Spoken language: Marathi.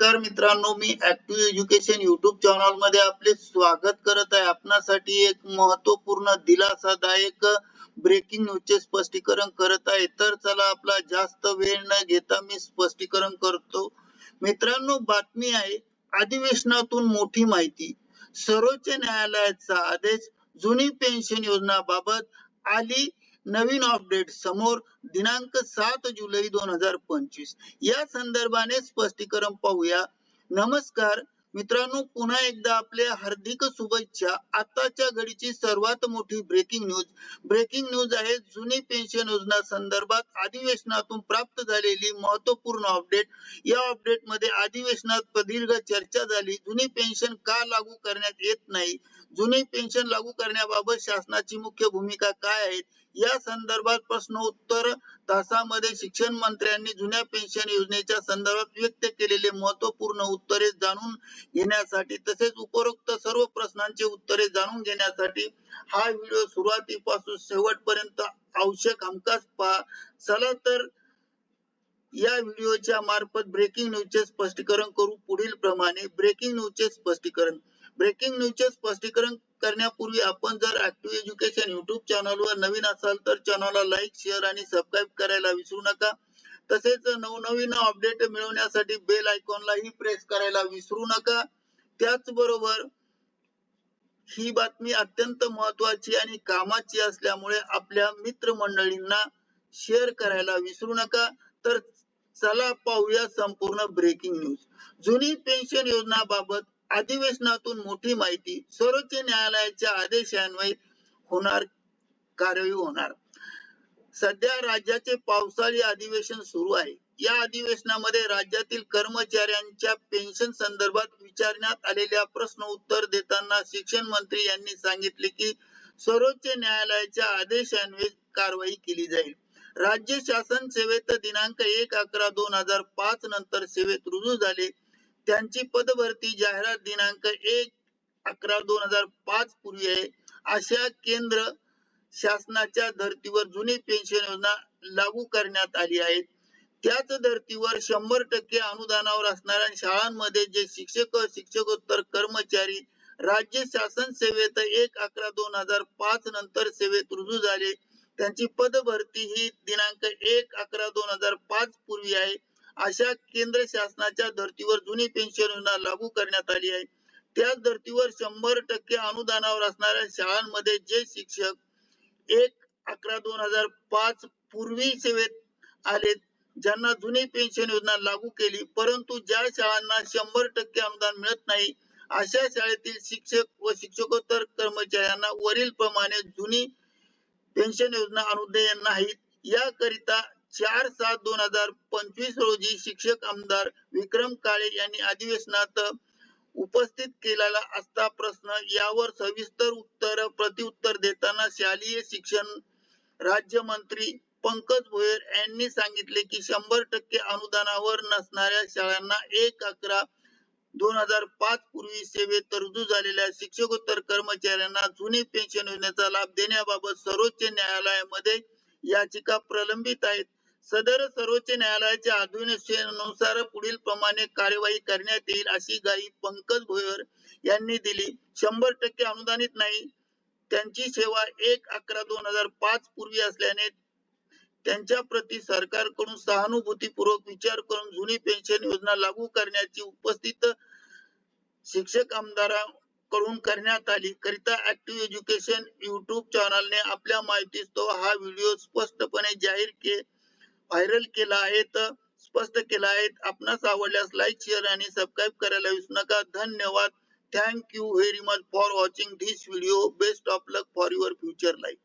नमस्कार मित्रांनो मी ऍक्टिव्ह एज्युकेशन युट्यूब चॅनलमध्ये आपले स्वागत करत आहे. आपणासाठी एक महत्त्वपूर्ण दिलासादायक ब्रेकिंग न्यूजचे स्पष्टीकरण करत आहे. तर चला आपला जास्त वेळ न घेता मी स्पष्टीकरण करतो. मित्रांनो बातमी आहे अधिवेशनातून मोठी माहिती. सर्वोच्च न्यायालयाचा आदेश जुनी पेन्शन योजना बाबत आली नवीन अपडेट समोर दिनांक सात जुलै दोन हजार पंचवीस. या संदर्भाने स्पष्टीकरण पाहूया. नमस्कार. मित्रांनो पुन्हा एकदा आपल्या हार्दिक शुभेच्छा. आताच्या घडीची सर्वात मोठी ब्रेकिंग न्यूज ब्रेकिंग न्यूज आहे जुनी पेन्शन योजना संदर्भात अधिवेशनातून प्राप्त झालेली महत्त्वपूर्ण अपडेट या अपडेटमध्ये अधिवेशनात प्रदीर्घ चर्चा झाली. जुनी पेन्शन का लागू करण्यात येत नाही? जुनी पेन्शन लागू करण्याबाबत शासनाची मुख्य भूमिका काय आहे? या संदर्भात प्रश्न उत्तर तासामध्ये शिक्षण मंत्र्यांनी जुन्या पेन्शन योजनेच्या संदर्भात व्यक्त केलेले महत्त्वपूर्ण उत्तरे जाणून येण्यासाठी तसेच उपरोक्त सर्व प्रश्नांची उत्तरे जाणून घेण्यासाठी हा व्हिडिओ सुरुवातीपासून शेवटपर्यंत आवश्यक हमखास पहा चला तर या व्हिडिओच्या मार्फत ब्रेकिंग न्यूजचे स्पष्टीकरण करू. पुढील प्रमाणे ब्रेकिंग न्यूजचे स्पष्टीकरण. ब्रेकिंग न्यूजचे स्पष्टीकरण करण्यापूर्वी आपण जर ऍक्टिव्ह एज्युकेशन युट्यूब चॅनलवर नवीन असाल तर चॅनलला लाईक शेअर आणि सबस्क्राईब करायला विसरू नका. तसेच नवनवीन अपडेट मिळवण्यासाठी बेल आयकॉनलाही प्रेस करायला विसरू नका. त्याचबरोबर ही बातमी अत्यंत महत्वाची आणि कामाची असल्यामुळे आपल्या मित्रमंडळींना शेअर करायला विसरू नका. तर चला पाहूया संपूर्ण ब्रेकिंग न्यूज जुनी पेन्शन योजना बाबत अधिवेशनातून मोठी माहिती सर्वोच्च न्यायालयाच्या आदेशान्वये होणार कारवाई होणार. सध्या राज्याचे पावसाळी अधिवेशन सुरू आहे. या अधिवेशनामध्ये राज्यातील कर्मचाऱ्यांच्या पेन्शन संदर्भात विचारण्यात आलेल्या प्रश्न उत्तर देताना शिक्षण मंत्री यांनी सांगितले की सर्वोच्च न्यायालयाच्या आदेशान्वये कारवाई केली जाईल. राज्य शासन सेवेत दिनांक एक अकरा दोन हजार पाच नंतर सेवेत रुजू झाले. त्यांची पदभरती जाहिरात दिनांक एक अकरा दोन हजार पाच पूर्वी आहे. अशा केंद्र शासनाच्या धर्तीवर जुनी पेन्शन योजना लागू करण्यात आली आहे त्याच धर्तीवर शंभर टक्के अनुदानावर असणाऱ्या शाळांमध्ये जे शिक्षक शिक्षकोत्तर कर्मचारी राज्य शासन सेवेत एक अकरा दोन हजार पाच नंतर सेवेत रुजू झाले. त्यांची पदभरती ही दिनांक एक अकरा दोन हजार पाच पूर्वी आहे. अशा केंद्र शासनाच्या धर्तीवर जुनी पेन्शन योजना लागू करण्यात आली आहे. त्याच धर्तीवर शंभर टक्के अनुदानावर असणाऱ्या शाळांमध्ये जे शिक्षक एक अकरा दोन हजार पाच पूर्वी सेवेत आले ज्यांना जुनी पेन्शन योजना लागू केली परंतु ज्या शाळांना शंभर टक्के अनुदान मिळत नाही अशा शाळेतील शिक्षक व शिक्षकोत्तर कर्मचाऱ्यांना वरील प्रमाणे जुनी पेन्शन योजना अनुदेय नाहीत. याकरिता चार सात दोन हजार पंचवीस रोजी शिक्षक आमदार विक्रम काळे यांनी अधिवेशनात उपस्थित केलेला असता प्रश्न. यावर सविस्तर उत्तर प्रतिउत्तर देताना शालेय शिक्षण राज्यमंत्री पंकज भोयर यांनी सांगितले की शंभर टक्के अनुदानावर नसणाऱ्या शाळांना एक अकरा दोन हजार पाच पूर्वी सेवेत रुजू झालेल्या शिक्षकोत्तर कर्मचाऱ्यांना जुनी पेन्शन योजनेचा लाभ देण्याबाबत सर्वोच्च न्यायालयामध्ये याचिका प्रलंबित आहेत. सदर सर्वोच्च न्यायालयाच्या आदेशानुसार पुढील प्रमाणे कार्यवाही करण्यात येईल अशी ग्वाही पंकज भोयर यांनी दिली. शंभर टक्के अनुदानित नाही. त्यांची सेवा एक अकरा दोन हजार पाच पूर्वी असल्याने त्यांच्या प्रती सरकारकडून सहानुभूतीपूर्वक विचार करून जुनी पेन्शन योजना लागू करण्याची उपस्थित शिक्षक आमदारांकडून करण्यात आली. करिता ऍक्टिव्ह एज्युकेशन युट्यूब चॅनलने आपल्या माहितीस्तव हा व्हिडिओ स्पष्टपणे जाहीर के व्हायरल केला आहे तर स्पष्ट केला आहे. आपणास आवडल्यास लाईक शेअर आणि सबस्क्राईब करायला विसरू नका. धन्यवाद. Thank you very much for watching this video best of luck for your future life